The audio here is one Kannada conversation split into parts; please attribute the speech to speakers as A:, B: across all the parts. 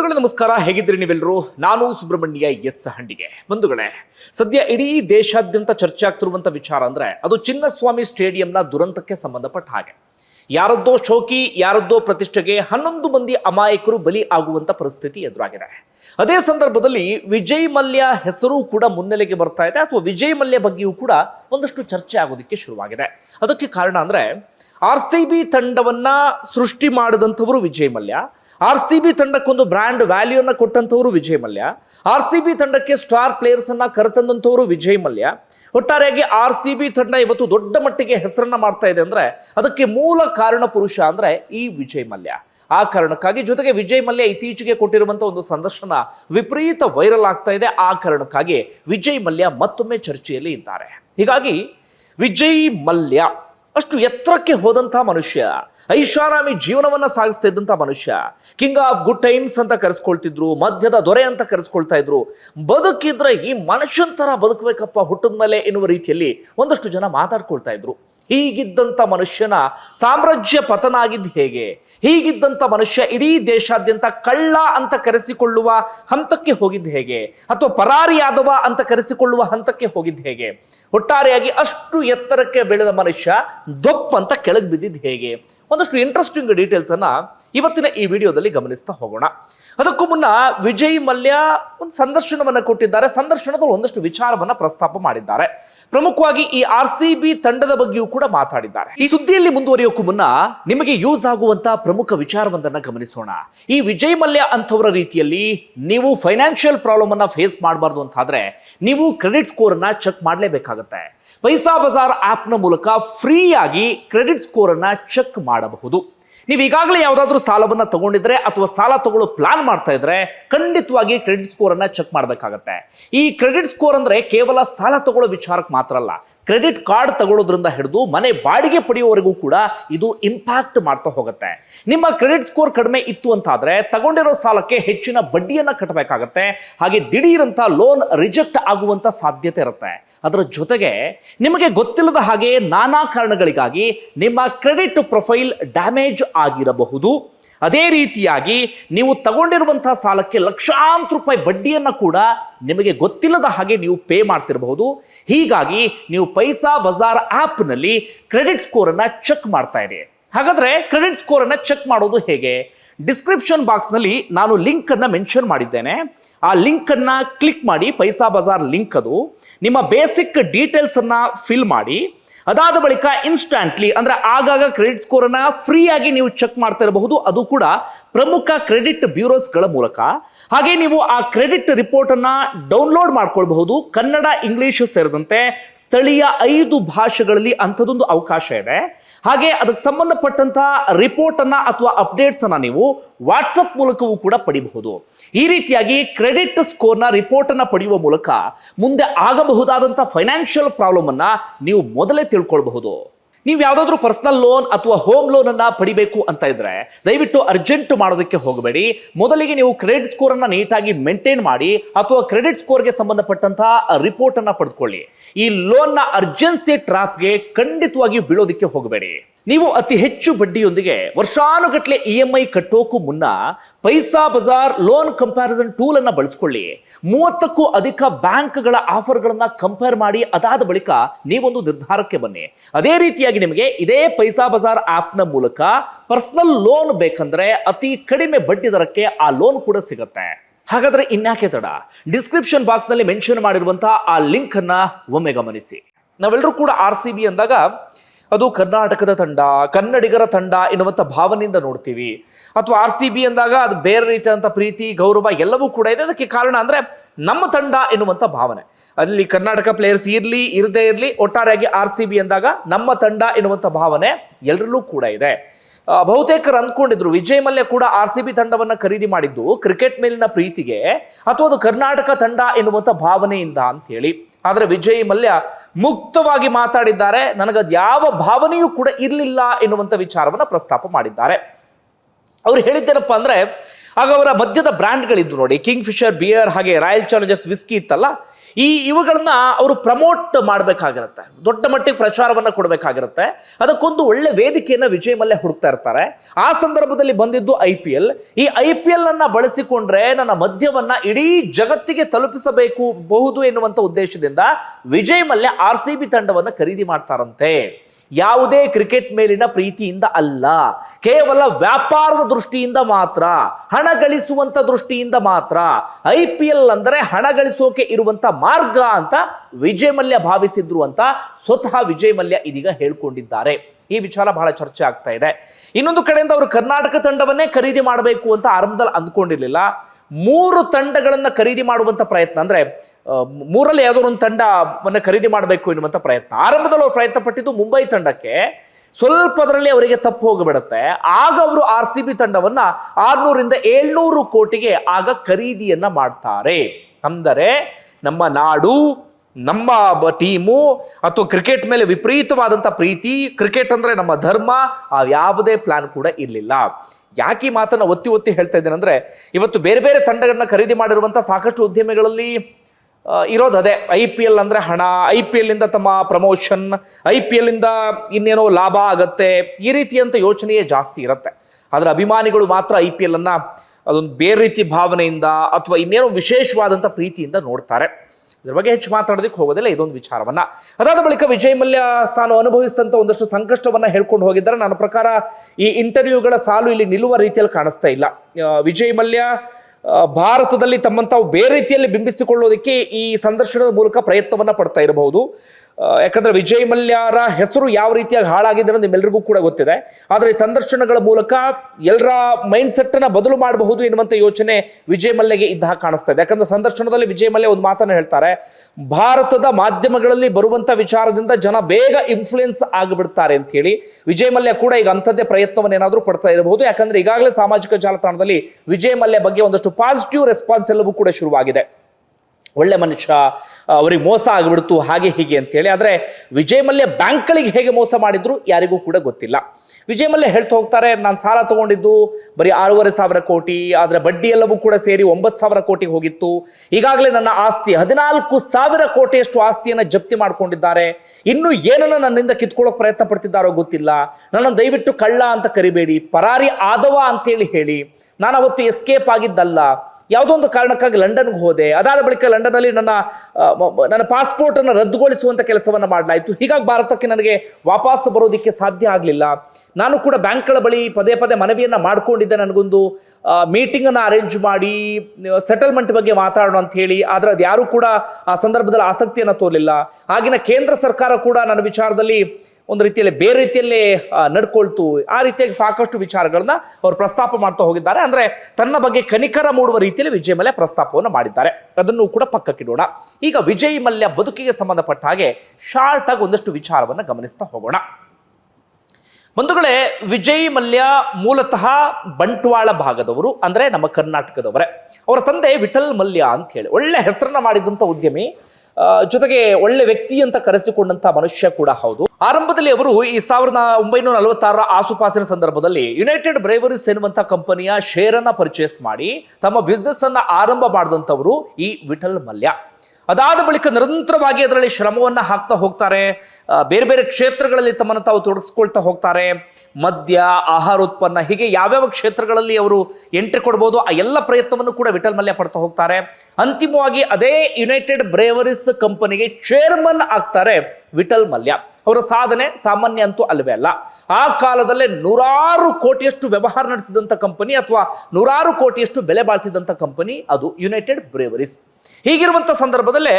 A: ಬಂಧುಗಳೇ ನಮಸ್ಕಾರ. ಹೇಗಿದ್ರಿ ನೀವೆಲ್ಲರೂ? ನಾನು ಸುಬ್ರಹ್ಮಣ್ಯ ಎಸ್ ಹಂಡಿಗೆ. ಬಂಧುಗಳೇ, ಸದ್ಯ ಇಡೀ ದೇಶಾದ್ಯಂತ ಚರ್ಚೆ ಆಗ್ತಿರುವಂತ ವಿಚಾರ ಅಂದ್ರೆ ಅದು ಚಿನ್ನಸ್ವಾಮಿ ಸ್ಟೇಡಿಯಂನ ದುರಂತಕ್ಕೆ ಸಂಬಂಧಪಟ್ಟ ಹಾಗೆ. ಯಾರದ್ದೋ ಶೋಕಿ, ಯಾರದ್ದೋ ಪ್ರತಿಷ್ಠೆಗೆ ಹನ್ನೊಂದು ಮಂದಿ ಅಮಾಯಕರು ಬಲಿ ಆಗುವಂತ ಪರಿಸ್ಥಿತಿ ಎದುರಾಗಿದೆ. ಅದೇ ಸಂದರ್ಭದಲ್ಲಿ ವಿಜಯ್ ಮಲ್ಯ ಹೆಸರು ಕೂಡ ಮುನ್ನೆಲೆಗೆ ಬರ್ತಾ ಇದೆ. ಅಥವಾ ವಿಜಯ್ ಮಲ್ಯ ಬಗ್ಗೆಯೂ ಕೂಡ ಒಂದಷ್ಟು ಚರ್ಚೆ ಆಗೋದಕ್ಕೆ ಶುರುವಾಗಿದೆ. ಅದಕ್ಕೆ ಕಾರಣ ಅಂದ್ರೆ ಆರ್ ಸಿ ಬಿ ತಂಡವನ್ನ ಸೃಷ್ಟಿ ಮಾಡಿದಂಥವರು Vijay Mallya. R C B ತಂಡಕ್ಕೊಂದು brand ವ್ಯಾಲ್ಯೂನ ಕೊಟ್ಟಂಥವ್ರು Vijay Mallya. R C B ತಂಡಕ್ಕೆ ಸ್ಟಾರ್ ಪ್ಲೇಯರ್ಸ್ ಅನ್ನ ಕರೆತಂದಂಥವ್ರು ವಿಜಯ್ ಮಲ್ಯ. ಒಟ್ಟಾರೆಯಾಗಿ ಆರ್ ಸಿ ಬಿ ತಂಡ ಇವತ್ತು ದೊಡ್ಡ ಮಟ್ಟಿಗೆ ಹೆಸರನ್ನ ಮಾಡ್ತಾ ಇದೆ ಅಂದ್ರೆ ಅದಕ್ಕೆ ಮೂಲ ಕಾರಣ ಪುರುಷ ಅಂದ್ರೆ ಈ ವಿಜಯ್ ಮಲ್ಯ. ಆ ಕಾರಣಕ್ಕಾಗಿ ಜೊತೆಗೆ ವಿಜಯ್ ಮಲ್ಯ ಇತ್ತೀಚೆಗೆ ಕೊಟ್ಟಿರುವಂತಹ ಒಂದು ಸಂದರ್ಶನ ವಿಪರೀತ ವೈರಲ್ ಆಗ್ತಾ ಇದೆ. ಆ ಕಾರಣಕ್ಕಾಗಿ ವಿಜಯ್ ಮಲ್ಯ ಮತ್ತೊಮ್ಮೆ ಚರ್ಚೆಯಲ್ಲಿ ಇದ್ದಾರೆ. ಹೀಗಾಗಿ ವಿಜಯ್ ಮಲ್ಯ ಅಷ್ಟು ಎತ್ತರಕ್ಕೆ ಹೋದಂತಹ ಮನುಷ್ಯ ಐಷಾರಾಮಿ ಜೀವನವನ್ನ ಸಾಗಿಸ್ತಾ ಇದ್ದಂತ ಮನುಷ್ಯ. ಕಿಂಗ್ ಆಫ್ ಗುಡ್ ಟೈಮ್ಸ್ ಅಂತ ಕರೆಸ್ಕೊಳ್ತಿದ್ರು ಮಧ್ಯದ ದೊರೆ ಅಂತ ಕರೆಸ್ಕೊಳ್ತಾ ಇದ್ರು. ಬದುಕಿದ್ರೆ ಈ ಮನುಷ್ಯನ ತರ ಬದುಕಬೇಕಪ್ಪ ಹುಟ್ಟದ ಮೇಲೆ ಎನ್ನುವ ರೀತಿಯಲ್ಲಿ ಒಂದಷ್ಟು ಜನ ಮಾತಾಡ್ಕೊಳ್ತಾ ಇದ್ರು. ಹೀಗಿದ್ದಂಥ ಮನುಷ್ಯನ ಸಾಮ್ರಾಜ್ಯ ಪತನ ಆಗಿದ್ದು ಹೇಗೆ? ಹೀಗಿದ್ದಂಥ ಮನುಷ್ಯ ಇಡೀ ದೇಶಾದ್ಯಂತ ಕಳ್ಳ ಅಂತ ಕರೆಸಿಕೊಳ್ಳುವ ಹಂತಕ್ಕೆ ಹೋಗಿದ್ದು ಹೇಗೆ? ಅಥವಾ ಪರಾರಿಯಾದವ ಅಂತ ಕರೆಸಿಕೊಳ್ಳುವ ಹಂತಕ್ಕೆ ಹೋಗಿದ್ದು ಹೇಗೆ? ಒಟ್ಟಾರೆಯಾಗಿ ಅಷ್ಟು ಎತ್ತರಕ್ಕೆ ಬೆಳೆದ ಮನುಷ್ಯ ದೊಪ್ಪಂತ ಕೆಳಗೆ ಬಿದ್ದಿದ್ದು ಹೇಗೆ? ಒಂದಷ್ಟು ಇಂಟ್ರೆಸ್ಟಿಂಗ್ ಡೀಟೇಲ್ಸ್ ಅನ್ನ ಇವತ್ತಿನ ಈ ವಿಡಿಯೋದಲ್ಲಿ ಗಮನಿಸ್ತಾ ಹೋಗೋಣ. ಅದಕ್ಕೂ ಮುನ್ನ ವಿಜಯ್ ಮಲ್ಯ ಒಂದು ಸಂದರ್ಶನವನ್ನು ಕೊಟ್ಟಿದ್ದಾರೆ. ಸಂದರ್ಶನದಲ್ಲಿ ಒಂದಷ್ಟು ವಿಚಾರವನ್ನ ಪ್ರಸ್ತಾಪ ಮಾಡಿದ್ದಾರೆ. ಪ್ರಮುಖವಾಗಿ ಈ ಆರ್ ತಂಡದ ಬಗ್ಗೆಯೂ ಕೂಡ ಮಾತಾಡಿದ್ದಾರೆ. ಈ ಸುದ್ದಿಯಲ್ಲಿ ಮುಂದುವರಿಯೋಕ್ಕೂ ಮುನ್ನ ನಿಮಗೆ ಯೂಸ್ ಆಗುವಂತ ಪ್ರಮುಖ ವಿಚಾರವೊಂದನ್ನ ಗಮನಿಸೋಣ. ಈ ವಿಜಯ್ ಮಲ್ಯ ಅಂಥವರ ರೀತಿಯಲ್ಲಿ ನೀವು ಫೈನಾನ್ಷಿಯಲ್ ಪ್ರಾಬ್ಲಮ್ ಅನ್ನ ಫೇಸ್ ಮಾಡಬಾರ್ದು ಅಂತಾದ್ರೆ ನೀವು ಕ್ರೆಡಿಟ್ ಸ್ಕೋರ್ ಅನ್ನ ಚೆಕ್ ಮಾಡಲೇಬೇಕಾಗತ್ತೆ. ಪೈಸಾ ಬಜಾರ್ ಆಪ್ನ ಮೂಲಕ ಫ್ರೀ ಆಗಿ ಕ್ರೆಡಿಟ್ ಸ್ಕೋರ್ ಅನ್ನ ಚೆಕ್ ಮಾಡಬಹುದು. ನೀವು ಈಗಾಗಲೇ ಯಾವುದಾದ್ರೂ ಸಾಲವನ್ನ ತಗೊಂಡಿದ್ರೆ ಅಥವಾ ಸಾಲ ತಗೊಳ್ಳೋ ಪ್ಲಾನ್ ಮಾಡ್ತಾ ಇದ್ರೆ ಖಂಡಿತವಾಗಿ ಕ್ರೆಡಿಟ್ ಸ್ಕೋರ್ ಅನ್ನ ಚೆಕ್ ಮಾಡಬೇಕಾಗತ್ತೆ. ಈ ಕ್ರೆಡಿಟ್ ಸ್ಕೋರ್ ಅಂದ್ರೆ ಕೇವಲ ಸಾಲ ತಗೊಳ್ಳೋ ವಿಚಾರಕ್ಕೆ ಮಾತ್ರ ಅಲ್ಲ, ಕ್ರೆಡಿಟ್ ಕಾರ್ಡ್ ತಗೊಳ್ಳೋದ್ರಿಂದ ಹಿಡಿದು ಮನೆ ಬಾಡಿಗೆ ಪಡೆಯುವವರೆಗೂ ಕೂಡ ಇದು ಇಂಪ್ಯಾಕ್ಟ್ ಮಾಡ್ತಾ ಹೋಗುತ್ತೆ. ನಿಮ್ಮ ಕ್ರೆಡಿಟ್ ಸ್ಕೋರ್ ಕಡಿಮೆ ಇತ್ತು ಅಂತಾದ್ರೆ ತಗೊಂಡಿರೋ ಸಾಲಕ್ಕೆ ಹೆಚ್ಚಿನ ಬಡ್ಡಿಯನ್ನ ಕಟ್ಟಬೇಕಾಗತ್ತೆ. ಹಾಗೆ ದಿಢೀರಂತ ಲೋನ್ ರಿಜೆಕ್ಟ್ ಆಗುವಂತ ಸಾಧ್ಯತೆ ಇರುತ್ತೆ. ಅದರ ಜೊತೆಗೆ ನಿಮಗೆ ಗೊತ್ತಿಲ್ಲದ ಹಾಗೆ ನಾನಾ ಕಾರಣಗಳಿಗಾಗಿ ನಿಮ್ಮ ಕ್ರೆಡಿಟ್ ಪ್ರೊಫೈಲ್ ಡ್ಯಾಮೇಜ್ ಆಗಿರಬಹುದು. ಅದೇ ರೀತಿಯಾಗಿ ನೀವು ತಗೊಂಡಿರುವಂತಹ ಸಾಲಕ್ಕೆ ಲಕ್ಷಾಂತರ ರೂಪಾಯಿ ಬಡ್ಡಿಯನ್ನು ಕೂಡ ನಿಮಗೆ ಗೊತ್ತಿಲ್ಲದ ಹಾಗೆ ನೀವು ಪೇ ಮಾಡ್ತಿರಬಹುದು. ಹೀಗಾಗಿ ನೀವು ಪೈಸಾ ಬಜಾರ್ ಆ್ಯಪ್ನಲ್ಲಿ ಕ್ರೆಡಿಟ್ ಸ್ಕೋರನ್ನು ಚೆಕ್ ಮಾಡ್ತಾ ಇರಿ. ಹಾಗಾದರೆ ಕ್ರೆಡಿಟ್ ಸ್ಕೋರನ್ನು ಚೆಕ್ ಮಾಡೋದು ಹೇಗೆ? ಡಿಸ್ಕ್ರಿಪ್ಷನ್ ಬಾಕ್ಸ್ನಲ್ಲಿ ನಾನು ಲಿಂಕನ್ನು ಮೆನ್ಷನ್ ಮಾಡಿದ್ದೇನೆ. ಆ ಲಿಂಕನ್ನು ಕ್ಲಿಕ್ ಮಾಡಿ, ಪೈಸಾ ಬಜಾರ್ ಲಿಂಕ್ ಅದು. ನಿಮ್ಮ ಬೇಸಿಕ್ ಡೀಟೇಲ್ಸನ್ನು ಫಿಲ್ ಮಾಡಿ. ಅದಾದ ಬಳಿಕ ಇನ್ಸ್ಟಾಂಟ್ಲಿ ಅಂದರೆ ಆಗಾಗ ಕ್ರೆಡಿಟ್ ಸ್ಕೋರನ್ನು ಫ್ರೀಯಾಗಿ ನೀವು ಚೆಕ್ ಮಾಡ್ತಾ ಇರಬಹುದು. ಅದು ಕೂಡ ಪ್ರಮುಖ ಕ್ರೆಡಿಟ್ ಬ್ಯೂರೋಸ್ಗಳ ಮೂಲಕ. ಹಾಗೆ ನೀವು ಆ ಕ್ರೆಡಿಟ್ ರಿಪೋರ್ಟನ್ನು ಡೌನ್ಲೋಡ್ ಮಾಡ್ಕೊಳ್ಬಹುದು. ಕನ್ನಡ, ಇಂಗ್ಲಿಷ್ ಸೇರಿದಂತೆ ಸ್ಥಳೀಯ ಐದು ಭಾಷೆಗಳಲ್ಲಿ ಅಂಥದ್ದೊಂದು ಅವಕಾಶ ಇದೆ. ಹಾಗೆ ಅದಕ್ಕೆ ಸಂಬಂಧಪಟ್ಟಂತ ರಿಪೋರ್ಟ್ ಅನ್ನ ಅಥವಾ ಅಪ್ಡೇಟ್ಸ್ ಅನ್ನ ನೀವು ವಾಟ್ಸಪ್ ಮೂಲಕವೂ ಕೂಡ ಪಡಿಬಹುದು. ಈ ರೀತಿಯಾಗಿ ಕ್ರೆಡಿಟ್ ಸ್ಕೋರ್ನ ರಿಪೋರ್ಟ್ ಅನ್ನ ಪಡೆಯುವ ಮೂಲಕ ಮುಂದೆ ಆಗಬಹುದಾದಂತಹ ಫೈನಾನ್ಷಿಯಲ್ ಪ್ರಾಬ್ಲಮ್ ಅನ್ನ ನೀವು ಮೊದಲೇ ತಿಳ್ಕೊಳ್ಬಹುದು. ನೀವು ಯಾವುದಾದ್ರೂ ಪರ್ಸನಲ್ ಲೋನ್ ಅಥವಾ ಹೋಮ್ ಲೋನ್ ಅನ್ನ ಪಡಿಬೇಕು ಅಂತ ಇದ್ರೆ ದಯವಿಟ್ಟು ಅರ್ಜೆಂಟ್ ಮಾಡೋದಕ್ಕೆ ಹೋಗಬೇಡಿ. ಮೊದಲಿಗೆ ನೀವು ಕ್ರೆಡಿಟ್ ಸ್ಕೋರ್ ಅನ್ನ ನೀಟಾಗಿ ಮೇಂಟೈನ್ ಮಾಡಿ ಅಥವಾ ಕ್ರೆಡಿಟ್ ಸ್ಕೋರ್ಗೆ ಸಂಬಂಧಪಟ್ಟಂತಹ ರಿಪೋರ್ಟ್ ಅನ್ನ ಪಡ್ಕೊಳ್ಳಿ. ಈ ಲೋನ್ನ ಅರ್ಜೆನ್ಸಿ ಟ್ರಾಪ್ಗೆ ಖಂಡಿತವಾಗಿ ಬೀಳೋದಕ್ಕೆ ಹೋಗಬೇಡಿ. ನೀವು ಅತಿ ಹೆಚ್ಚು ಬಡ್ಡಿಯೊಂದಿಗೆ ವರ್ಷಾನುಗಟ್ಲೆ ಇ ಎಂ ಐ ಕಟ್ಟೋಕು ಮುನ್ನ Paisabazaar loan comparison tool ಅನ್ನ ಬಳಸ್ಕೊಳ್ಳಿ. ಮೂವತ್ತಕ್ಕೂ ಅಧಿಕ ಬ್ಯಾಂಕ್ಗಳ ಆಫರ್ಗಳನ್ನ ಕಂಪೇರ್ ಮಾಡಿ ಅದಾದ ಬಳಿಕ ನೀವೊಂದು ನಿರ್ಧಾರಕ್ಕೆ ಬನ್ನಿ. ಅದೇ ರೀತಿಯಾಗಿ ನಿಮಗೆ ಇದೇ ಪೈಸಾ ಬಜಾರ್ ಆಪ್ನ ಮೂಲಕ ಪರ್ಸನಲ್ ಲೋನ್ ಬೇಕಂದ್ರೆ ಅತಿ ಕಡಿಮೆ ಬಡ್ಡಿ ದರಕ್ಕೆ ಆ ಲೋನ್ ಕೂಡ ಸಿಗುತ್ತೆ. ಹಾಗಾದ್ರೆ ಇನ್ಯಾಕೆ ತಡ? ಡಿಸ್ಕ್ರಿಪ್ಷನ್ ಬಾಕ್ಸ್ನಲ್ಲಿ ಮೆನ್ಷನ್ ಮಾಡಿರುವಂತಹ ಆ ಲಿಂಕ್ ಅನ್ನ ಒಮ್ಮೆ ಗಮನಿಸಿ. ನಾವೆಲ್ಲರೂ ಕೂಡ ಆರ್ ಸಿ ಬಿ ಅಂದಾಗ ಅದು ಕರ್ನಾಟಕದ ತಂಡ, ಕನ್ನಡಿಗರ ತಂಡ ಎನ್ನುವಂಥ ಭಾವನೆಯಿಂದ ನೋಡ್ತೀವಿ. ಅಥವಾ ಆರ್ ಸಿ ಬಿ ಅಂದಾಗ ಅದು ಬೇರೆ ರೀತಿಯಾದಂಥ ಪ್ರೀತಿ, ಗೌರವ ಎಲ್ಲವೂ ಕೂಡ ಇದೆ. ಅದಕ್ಕೆ ಕಾರಣ ಅಂದರೆ ನಮ್ಮ ತಂಡ ಎನ್ನುವಂಥ ಭಾವನೆ. ಅಲ್ಲಿ ಕರ್ನಾಟಕ ಪ್ಲೇಯರ್ಸ್ ಇರಲಿ, ಇರದೇ ಇರಲಿ, ಒಟ್ಟಾರೆಯಾಗಿ ಆರ್ ಸಿ ಬಿ ಅಂದಾಗ ನಮ್ಮ ತಂಡ ಎನ್ನುವಂಥ ಭಾವನೆ ಎಲ್ಲರಲ್ಲೂ ಕೂಡ ಇದೆ. ಬಹುತೇಕರು ಅಂದ್ಕೊಂಡಿದ್ರು, ವಿಜಯ್ ಮಲ್ಯ ಕೂಡ ಆರ್ ಸಿ ಬಿ ತಂಡವನ್ನು ಖರೀದಿ ಮಾಡಿದ್ದು ಕ್ರಿಕೆಟ್ ಮೇಲಿನ ಪ್ರೀತಿಗೆ ಅಥವಾ ಅದು ಕರ್ನಾಟಕ ತಂಡ ಎನ್ನುವಂಥ ಭಾವನೆಯಿಂದ ಅಂತ ಹೇಳಿ ಆದ್ರೆ ವಿಜಯ್ ಮಲ್ಯ ಮುಕ್ತವಾಗಿ ಮಾತಾಡಿದ್ದಾರೆ. ನನಗದು ಯಾವ ಭಾವನೆಯೂ ಕೂಡ ಇರಲಿಲ್ಲ ಎನ್ನುವಂಥ ವಿಚಾರವನ್ನು ಪ್ರಸ್ತಾಪ ಮಾಡಿದ್ದಾರೆ. ಅವ್ರು ಹೇಳಿದ್ದೇನಪ್ಪ ಅಂದರೆ, ಆಗ ಅವರ ಮದ್ಯದ ಬ್ರ್ಯಾಂಡ್ಗಳಿದ್ದು ನೋಡಿ ಕಿಂಗ್ ಫಿಶರ್ ಬಿಯರ್ ಹಾಗೆ ರಾಯಲ್ ಚಾಲೆಂಜರ್ಸ್ ವಿಸ್ಕಿ ಇತ್ತಲ್ಲ ಈ ಇವುಗಳನ್ನ ಅವರು ಪ್ರಮೋಟ್ ಮಾಡಬೇಕಾಗಿರುತ್ತೆ. ದೊಡ್ಡ ಮಟ್ಟಿಗೆ ಪ್ರಚಾರವನ್ನು ಕೊಡಬೇಕಾಗಿರುತ್ತೆ. ಅದಕ್ಕೊಂದು ಒಳ್ಳೆ ವೇದಿಕೆಯನ್ನು ವಿಜಯ್ ಮಲ್ಯ ಹುಡುಕ್ತಾ ಇರ್ತಾರೆ. ಆ ಸಂದರ್ಭದಲ್ಲಿ ಬಂದಿದ್ದು ಐ ಪಿ ಎಲ್. ಈ ಐ ಪಿ ಎಲ್ ಅನ್ನ ಬಳಸಿಕೊಂಡ್ರೆ ನನ್ನ ಮದ್ಯವನ್ನ ಇಡೀ ಜಗತ್ತಿಗೆ ತಲುಪಿಸಬೇಕು ಬಹುದು ಎನ್ನುವಂತ ಉದ್ದೇಶದಿಂದ Vijay Mallya R C B ತಂಡವನ್ನು ಖರೀದಿ ಮಾಡ್ತಾರಂತೆ. ಯಾವುದೇ ಕ್ರಿಕೆಟ್ ಮೇಲಿನ ಪ್ರೀತಿಯಿಂದ ಅಲ್ಲ. ಕೇವಲ ವ್ಯಾಪಾರದ ದೃಷ್ಟಿಯಿಂದ ಮಾತ್ರ, ಹಣ ಗಳಿಸುವಂತ ದೃಷ್ಟಿಯಿಂದ ಮಾತ್ರ, ಐ ಪಿ ಎಲ್ ಅಂದರೆ ಹಣ ಗಳಿಸೋಕೆ ಇರುವಂತ ಮಾರ್ಗ ಅಂತ ವಿಜಯ್ ಮಲ್ಯ ಭಾವಿಸಿದ್ರು ಅಂತ ಸ್ವತಃ ವಿಜಯ್ ಮಲ್ಯ ಇದೀಗ ಹೇಳ್ಕೊಂಡಿದ್ದಾರೆ. ಈ ವಿಚಾರ ಬಹಳ ಚರ್ಚೆ ಆಗ್ತಾ ಇದೆ. ಇನ್ನೊಂದು ಕಡೆಯಿಂದ ಅವರು ಕರ್ನಾಟಕ ತಂಡವನ್ನೇ ಖರೀದಿ ಮಾಡಬೇಕು ಅಂತ ಆರಂಭದಲ್ಲಿ ಅಂದ್ಕೊಂಡಿರ್ಲಿಲ್ಲ. ಮೂರು ತಂಡಗಳನ್ನು ಖರೀದಿ ಮಾಡುವಂತ ಪ್ರಯತ್ನ, ಅಂದ್ರೆ ಮೂರಲ್ಲಿ ಯಾವುದೋ ಒಂದು ತಂಡವನ್ನು ಖರೀದಿ ಮಾಡಬೇಕು ಎನ್ನುವಂಥ ಪ್ರಯತ್ನ. ಆರಂಭದಲ್ಲಿ ಅವರು ಪ್ರಯತ್ನ ಪಟ್ಟಿದ್ದು ಮುಂಬೈ ತಂಡಕ್ಕೆ. ಸ್ವಲ್ಪದರಲ್ಲಿ ಅವರಿಗೆ ತಪ್ಪು ಹೋಗಿಬಿಡುತ್ತೆ. ಆಗ ಅವರು ಆರ್ ಸಿ ಬಿ ತಂಡವನ್ನು ಆರ್ನೂರಿಂದ ಏಳ್ನೂರು ಕೋಟಿಗೆ ಆಗ ಖರೀದಿಯನ್ನ ಮಾಡ್ತಾರೆ. ಅಂದರೆ, ನಮ್ಮ ನಾಡು, ನಮ್ಮ ಟೀಮು, ಅಥವಾ ಕ್ರಿಕೆಟ್ ಮೇಲೆ ವಿಪರೀತವಾದಂಥ ಪ್ರೀತಿ, ಕ್ರಿಕೆಟ್ ಅಂದ್ರೆ ನಮ್ಮ ಧರ್ಮ, ಆ ಯಾವುದೇ ಪ್ಲಾನ್ ಕೂಡ ಇರಲಿಲ್ಲ. ಯಾಕೆ ಈ ಮಾತನ್ನು ಒತ್ತಿ ಒತ್ತಿ ಹೇಳ್ತಾ ಇದ್ದೇನೆ ಅಂದರೆ, ಇವತ್ತು ಬೇರೆ ಬೇರೆ ತಂಡಗಳನ್ನ ಖರೀದಿ ಮಾಡಿರುವಂಥ ಸಾಕಷ್ಟು ಉದ್ಯಮಿಗಳಲ್ಲಿ ಇರೋದು ಅದೇ. ಐ ಪಿ ಎಲ್ ಅಂದರೆ ಹಣ, ಐ ಪಿ ಎಲ್ಲಿಂದ ತಮ್ಮ ಪ್ರಮೋಷನ್, ಐ ಪಿ ಎಲ್ಲಿಂದ ಇನ್ನೇನೋ ಲಾಭ ಆಗತ್ತೆ, ಈ ರೀತಿಯಂಥ ಯೋಚನೆಯೇ ಜಾಸ್ತಿ ಇರುತ್ತೆ. ಆದರೆ ಅಭಿಮಾನಿಗಳು ಮಾತ್ರ ಐ ಪಿ ಎಲ್ ಅನ್ನ ಅದೊಂದು ಬೇರೆ ರೀತಿ ಭಾವನೆಯಿಂದ ಅಥವಾ ಇನ್ನೇನೋ ವಿಶೇಷವಾದಂಥ ಪ್ರೀತಿಯಿಂದ ನೋಡ್ತಾರೆ. ಇದ್ರ ಬಗ್ಗೆ ಹೆಚ್ಚು ಮಾತಾಡೋದಕ್ಕೆ ಹೋಗೋದಿಲ್ಲ, ಇದೊಂದು ವಿಚಾರವನ್ನ. ಅದಾದ ಬಳಿಕ ವಿಜಯ್ ಮಲ್ಯ ತಾನು ಅನುಭವಿಸಿದಂಥ ಒಂದಷ್ಟು ಸಂಕಷ್ಟವನ್ನ ಹೇಳ್ಕೊಂಡು ಹೋಗಿದ್ದಾರೆ. ನನ್ನ ಪ್ರಕಾರ ಈ ಇಂಟರ್ವ್ಯೂಗಳ ಸಾಲು ಇಲ್ಲಿ ನಿಲ್ಲುವ ರೀತಿಯಲ್ಲಿ ಕಾಣಿಸ್ತಾ ಇಲ್ಲ. ವಿಜಯ್ ಮಲ್ಯ ಭಾರತದಲ್ಲಿ ತಮ್ಮನ್ನು ಬೇರೆ ರೀತಿಯಲ್ಲಿ ಬಿಂಬಿಸಿಕೊಳ್ಳೋದಕ್ಕೆ ಈ ಸಂದರ್ಶನದ ಮೂಲಕ ಪ್ರಯತ್ನವನ್ನ ಪಡ್ತಾ ಇರಬಹುದು. ಯಾಕಂದ್ರೆ ವಿಜಯ್ ಮಲ್ಯರ ಹೆಸರು ಯಾವ ರೀತಿಯಾಗಿ ಹಾಳಾಗಿದೆ ಅನ್ನೋದು ನಿಮ್ಮೆಲ್ಲರಿಗೂ ಕೂಡ ಗೊತ್ತಿದೆ. ಆದರೆ ಈ ಸಂದರ್ಶನಗಳ ಮೂಲಕ ಎಲ್ಲರ ಮೈಂಡ್ ಸೆಟ್ ಅನ್ನ ಬದಲು ಮಾಡಬಹುದು ಎನ್ನುವಂಥ ಯೋಚನೆ ವಿಜಯ್ ಮಲ್ಯಗೆ ಇದ್ದ ಕಾಣಿಸ್ತಾ ಇದೆ. ಯಾಕಂದ್ರೆ ಸಂದರ್ಶನದಲ್ಲಿ ವಿಜಯ್ ಮಲ್ಯ ಒಂದು ಮಾತನ್ನ ಹೇಳ್ತಾರೆ, ಭಾರತದ ಮಾಧ್ಯಮಗಳಲ್ಲಿ ಬರುವಂತ ವಿಚಾರದಿಂದ ಜನ ಬೇಗ ಇನ್ಫ್ಲುಯೆನ್ಸ್ ಆಗಿಬಿಡ್ತಾರೆ ಅಂತ ಹೇಳಿ. ವಿಜಯ್ ಮಲ್ಯ ಕೂಡ ಈಗ ಅಂಥದ್ದೇ ಪ್ರಯತ್ನವನ್ನು ಏನಾದರೂ ಪಡ್ತಾ ಇರಬಹುದು. ಯಾಕಂದ್ರೆ ಈಗಾಗಲೇ ಸಾಮಾಜಿಕ ಜಾಲತಾಣದಲ್ಲಿ ವಿಜಯ್ ಮಲ್ಯ ಬಗ್ಗೆ ಒಂದಷ್ಟು ಪಾಸಿಟಿವ್ ರೆಸ್ಪಾನ್ಸ್ ಎಲ್ಲವೂ ಕೂಡ ಶುರುವಾಗಿದೆ. ಒಳ್ಳೆ ಮನುಷ್ಯ ಅವರಿಗೆ ಮೋಸ ಆಗಿಬಿಡ್ತು, ಹಾಗೆ ಹೀಗೆ ಅಂತೇಳಿ. ಆದರೆ ವಿಜಯ್ ಮಲ್ಯ ಬ್ಯಾಂಕ್ಗಳಿಗೆ ಹೇಗೆ ಮೋಸ ಮಾಡಿದ್ರು ಯಾರಿಗೂ ಕೂಡ ಗೊತ್ತಿಲ್ಲ. ವಿಜಯ್ ಮಲ್ಯ ಹೇಳ್ತಾ ಹೋಗ್ತಾರೆ, ನಾನು ಸಾಲ ತಗೊಂಡಿದ್ದು ಬರೀ ಆರೂವರೆ ಸಾವಿರ ಕೋಟಿ, ಆದರೆ ಬಡ್ಡಿ ಎಲ್ಲವೂ ಕೂಡ ಸೇರಿ ಒಂಬತ್ತು ಸಾವಿರ ಕೋಟಿಗೆ ಹೋಗಿತ್ತು. ಈಗಾಗಲೇ ನನ್ನ ಆಸ್ತಿ, ಹದಿನಾಲ್ಕು ಸಾವಿರ ಕೋಟಿಯಷ್ಟು ಆಸ್ತಿಯನ್ನು ಜಪ್ತಿ ಮಾಡ್ಕೊಂಡಿದ್ದಾರೆ. ಇನ್ನು ಏನನ್ನು ನನ್ನಿಂದ ಕಿತ್ಕೊಳ್ಳೋಕೆ ಪ್ರಯತ್ನ ಪಡ್ತಿದ್ದಾರೋ ಗೊತ್ತಿಲ್ಲ. ನನ್ನನ್ನು ದಯವಿಟ್ಟು ಕಳ್ಳ ಅಂತ ಕರಿಬೇಡಿ. ಪರಾರಿ ಆದವ ಅಂತೇಳಿ ಹೇಳಿ. ನಾನು ಅವತ್ತು ಎಸ್ಕೇಪ್ ಆಗಿದ್ದಲ್ಲ. ಯಾವುದೋ ಒಂದು ಕಾರಣಕ್ಕಾಗಿ ಲಂಡನ್ಗೆ ಹೋದೆ, ಅದಾದ ಬಳಿಕ ಲಂಡನ್ನಲ್ಲಿ ನನ್ನ ನನ್ನ ಪಾಸ್ಪೋರ್ಟ್ ಅನ್ನು ಕೆಲಸವನ್ನು ಮಾಡಲಾಯಿತು. ಹೀಗಾಗಿ ಭಾರತಕ್ಕೆ ನನಗೆ ವಾಪಸ್ ಬರೋದಕ್ಕೆ ಸಾಧ್ಯ ಆಗಲಿಲ್ಲ. ನಾನು ಕೂಡ ಬ್ಯಾಂಕ್ಗಳ ಬಳಿ ಪದೇ ಪದೇ ಮನವಿಯನ್ನು ಮಾಡ್ಕೊಂಡಿದ್ದೆ. ನನಗೊಂದು ಮೀಟಿಂಗ್ ಅನ್ನ ಅರೇಂಜ್ ಮಾಡಿ ಸೆಟಲ್ಮೆಂಟ್ ಬಗ್ಗೆ ಮಾತಾಡೋಣ ಅಂತ ಹೇಳಿ, ಆದ್ರೆ ಅದು ಯಾರು ಕೂಡ ಆ ಸಂದರ್ಭದಲ್ಲಿ ಆಸಕ್ತಿಯನ್ನು ತೋರಲಿಲ್ಲ. ಆಗಿನ ಕೇಂದ್ರ ಸರ್ಕಾರ ಕೂಡ ನನ್ನ ವಿಚಾರದಲ್ಲಿ ಒಂದು ರೀತಿಯಲ್ಲಿ ಬೇರೆ ರೀತಿಯಲ್ಲಿ ನಡ್ಕೊಳ್ತು. ಆ ರೀತಿಯಾಗಿ ಸಾಕಷ್ಟು ವಿಚಾರಗಳನ್ನ ಅವರು ಪ್ರಸ್ತಾಪ ಮಾಡ್ತಾ ಹೋಗಿದ್ದಾರೆ. ಅಂದ್ರೆ ತನ್ನ ಬಗ್ಗೆ ಕನಿಕರ ಮೂಡುವ ರೀತಿಯಲ್ಲಿ ವಿಜಯ್ ಮಲ್ಯ ಪ್ರಸ್ತಾಪವನ್ನು ಮಾಡಿದ್ದಾರೆ. ಅದನ್ನು ಕೂಡ ಪಕ್ಕಕ್ಕಿಡೋಣ ಈಗ ವಿಜಯ್ ಮಲ್ಯ ಬದುಕಿಗೆ ಸಂಬಂಧಪಟ್ಟ ಹಾಗೆ ಶಾರ್ಟ್ ಆಗಿ ಒಂದಷ್ಟು ವಿಚಾರವನ್ನ ಗಮನಿಸ್ತಾ ಹೋಗೋಣ. ಬಂಧುಗಳೇ, ವಿಜಯ್ ಮಲ್ಯ ಮೂಲತಃ ಬಂಟ್ವಾಳ ಭಾಗದವರು, ಅಂದ್ರೆ ನಮ್ಮ ಕರ್ನಾಟಕದವರೇ. ಅವರ ತಂದೆ ವಿಠಲ್ ಮಲ್ಯ ಅಂತ ಹೇಳಿ. ಒಳ್ಳೆ ಹೆಸರನ್ನ ಮಾಡಿದಂಥ ಉದ್ಯಮಿ. ಜೊತೆಗೆ ಒಳ್ಳೆ ವ್ಯಕ್ತಿ ಅಂತ ಕರೆಸಿಕೊಂಡಂತ ಮನುಷ್ಯ ಕೂಡ ಹೌದು. ಆರಂಭದಲ್ಲಿ ಅವರು ಈ ಸಾವಿರದ ಒಂಬೈನೂರ ನಲವತ್ತಾರರ ಆಸುಪಾಸಿನ ಸಂದರ್ಭದಲ್ಲಿ ಯುನೈಟೆಡ್ ಬ್ರೇವರೀಸ್ ಎನ್ನುವಂತ ಕಂಪನಿಯ ಶೇರ್ ಅನ್ನ ಪರ್ಚೇಸ್ ಮಾಡಿ ತಮ್ಮ ಬಿಸ್ನೆಸ್ ಅನ್ನ ಆರಂಭ ಮಾಡಿದಂಥವರು ಈ ವಿಠಲ್ ಮಲ್ಯ. ಅದಾದ ಬಳಿಕ ನಿರಂತರವಾಗಿ ಅದರಲ್ಲಿ ಶ್ರಮವನ್ನು ಹಾಕ್ತಾ ಹೋಗ್ತಾರೆ. ಬೇರೆ ಬೇರೆ ಕ್ಷೇತ್ರಗಳಲ್ಲಿ ತಮ್ಮನ್ನು ತಾವು ತೊಡಗಿಸ್ಕೊಳ್ತಾ ಹೋಗ್ತಾರೆ. ಮದ್ಯ, ಆಹಾರ ಉತ್ಪನ್ನ, ಹೀಗೆ ಯಾವ್ಯಾವ ಕ್ಷೇತ್ರಗಳಲ್ಲಿ ಅವರು ಎಂಟ್ರಿ ಕೊಡ್ಬೋದು, ಆ ಎಲ್ಲ ಪ್ರಯತ್ನವನ್ನು ಕೂಡ ವಿಠಲ್ ಮಲ್ಯ ಪಡ್ತಾ ಹೋಗ್ತಾರೆ. ಅಂತಿಮವಾಗಿ ಅದೇ ಯುನೈಟೆಡ್ ಬ್ರೇವರೀಸ್ ಕಂಪನಿಗೆ ಚೇರ್ಮನ್ ಆಗ್ತಾರೆ ವಿಠಲ್ ಮಲ್ಯ. ಅವರ ಸಾಧನೆ ಸಾಮಾನ್ಯ ಅಂತೂ ಅಲ್ಲವೇ ಅಲ್ಲ. ಆ ಕಾಲದಲ್ಲೇ ನೂರಾರು ಕೋಟಿಯಷ್ಟು ವ್ಯವಹಾರ ನಡೆಸಿದಂಥ ಕಂಪನಿ ಅಥವಾ ನೂರಾರು ಕೋಟಿಯಷ್ಟು ಬೆಲೆ ಬಾಳ್ತಿದ್ದಂಥ ಕಂಪನಿ ಅದು ಯುನೈಟೆಡ್ ಬ್ರೇವರೀಸ್ ಹೀಗಿರುವಂಥ ಸಂದರ್ಭದಲ್ಲೇ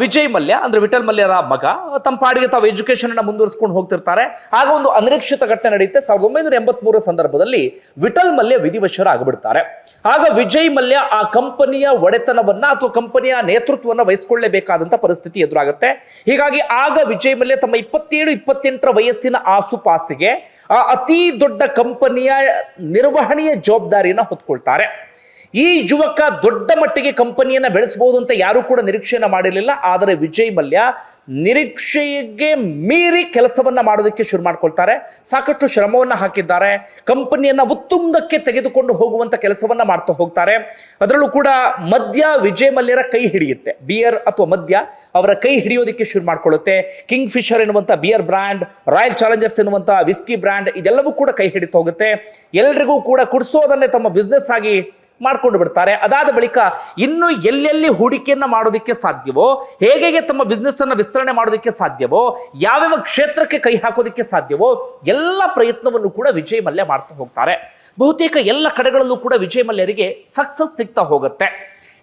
A: ವಿಜಯ್ ಮಲ್ಯ, ಅಂದ್ರೆ ವಿಠಲ್ ಮಲ್ಯರ ಮಗ, ತಮ್ಮ ಪಾಡಿಗೆ ತಾವು ಎಜುಕೇಶನ್ ಅನ್ನು ಮುಂದುವರಿಸ್ಕೊಂಡು ಹೋಗ್ತಿರ್ತಾರೆ. ಆಗ ಒಂದು ಅನಿರೀಕ್ಷಿತ ಘಟನೆ ನಡೆಯುತ್ತೆ. ಸಾವಿರದ ಒಂಬೈನೂರ ಎಂಬತ್ಮೂರ ಸಂದರ್ಭದಲ್ಲಿ ವಿಠಲ್ ಮಲ್ಯ ವಿಧಿವಶರಾಗ್ಬಿಡ್ತಾರೆ. ಆಗ ವಿಜಯ್ ಮಲ್ಯ ಆ ಕಂಪನಿಯ ಒಡೆತನವನ್ನ ಅಥವಾ ಕಂಪನಿಯ ನೇತೃತ್ವವನ್ನ ವಹಿಸಿಕೊಳ್ಳಲೇಬೇಕಾದಂತ ಪರಿಸ್ಥಿತಿ ಎದುರಾಗುತ್ತೆ. ಹೀಗಾಗಿ ಆಗ ವಿಜಯ್ ಮಲ್ಯ ತಮ್ಮ ಇಪ್ಪತ್ತೇಳು, ಇಪ್ಪತ್ತೆಂಟರ ವಯಸ್ಸಿನ ಆಸುಪಾಸಿಗೆ, ಆ ಅತಿ ದೊಡ್ಡ ಕಂಪನಿಯ ನಿರ್ವಹಣೆಯ ಜವಾಬ್ದಾರಿಯನ್ನ ಹೊತ್ಕೊಳ್ತಾರೆ. ಈ ಯುವಕ ದೊಡ್ಡ ಮಟ್ಟಿಗೆ ಕಂಪನಿಯನ್ನ ಬೆಳೆಸಬಹುದು ಅಂತ ಯಾರೂ ಕೂಡ ನಿರೀಕ್ಷೆಯನ್ನು ಮಾಡಿರಲಿಲ್ಲ. ಆದರೆ ವಿಜಯ್ ಮಲ್ಯ ನಿರೀಕ್ಷೆಗೆ ಮೀರಿ ಕೆಲಸವನ್ನ ಮಾಡೋದಕ್ಕೆ ಶುರು ಮಾಡ್ಕೊಳ್ತಾರೆ. ಸಾಕಷ್ಟು ಶ್ರಮವನ್ನ ಹಾಕಿದ್ದಾರೆ. ಕಂಪನಿಯನ್ನ ಉತ್ತುಂಗಕ್ಕೆ ತೆಗೆದುಕೊಂಡು ಹೋಗುವಂತ ಕೆಲಸವನ್ನ ಮಾಡ್ತಾ ಹೋಗ್ತಾರೆ. ಅದರಲ್ಲೂ ಕೂಡ ಮದ್ಯ ವಿಜಯ್ ಮಲ್ಯರ ಕೈ ಹಿಡಿಯುತ್ತೆ. ಬಿಯರ್ ಅಥವಾ ಮದ್ಯ ಅವರ ಕೈ ಹಿಡಿಯೋದಕ್ಕೆ ಶುರು ಮಾಡ್ಕೊಳ್ಳುತ್ತೆ. ಕಿಂಗ್ ಫಿಶರ್ ಎನ್ನುವಂತ ಬಿಯರ್ ಬ್ರ್ಯಾಂಡ್, ರಾಯಲ್ ಚಾಲೆಂಜರ್ಸ್ ಎನ್ನುವಂಥ ವಿಸ್ಕಿ ಬ್ರ್ಯಾಂಡ್ ಇದೆಲ್ಲವೂ ಕೂಡ ಕೈ ಹಿಡಿತಾ ಹೋಗುತ್ತೆ. ಎಲ್ರಿಗೂ ಕೂಡ ಕುಡಿಸೋದನ್ನೇ ತಮ್ಮ ಬಿಸ್ನೆಸ್ ಆಗಿ ಮಾಡ್ಕೊಂಡು ಬಿಡ್ತಾರೆ. ಅದಾದ ಬಳಿಕ ಇನ್ನು ಎಲ್ಲೆಲ್ಲಿ ಹೂಡಿಕೆಯನ್ನು ಮಾಡೋದಕ್ಕೆ ಸಾಧ್ಯವೋ ಹೇಗೆ ತಮ್ಮ ಬಿಸ್ನೆಸ್ ಅನ್ನ ವಿಸ್ತರಣೆ ಮಾಡೋದಕ್ಕೆ ಸಾಧ್ಯವೋ, ಯಾವ್ಯಾವ ಕ್ಷೇತ್ರಕ್ಕೆ ಕೈ ಹಾಕೋದಕ್ಕೆ ಸಾಧ್ಯವೋ, ಎಲ್ಲ ಪ್ರಯತ್ನವನ್ನು ಕೂಡ ವಿಜಯ್ ಮಲ್ಯ ಮಾಡ್ತಾ ಹೋಗ್ತಾರೆ. ಬಹುತೇಕ ಎಲ್ಲ ಕಡೆಗಳಲ್ಲೂ ಕೂಡ ವಿಜಯ್ ಮಲ್ಯರಿಗೆ ಸಕ್ಸಸ್ ಸಿಗ್ತಾ ಹೋಗುತ್ತೆ.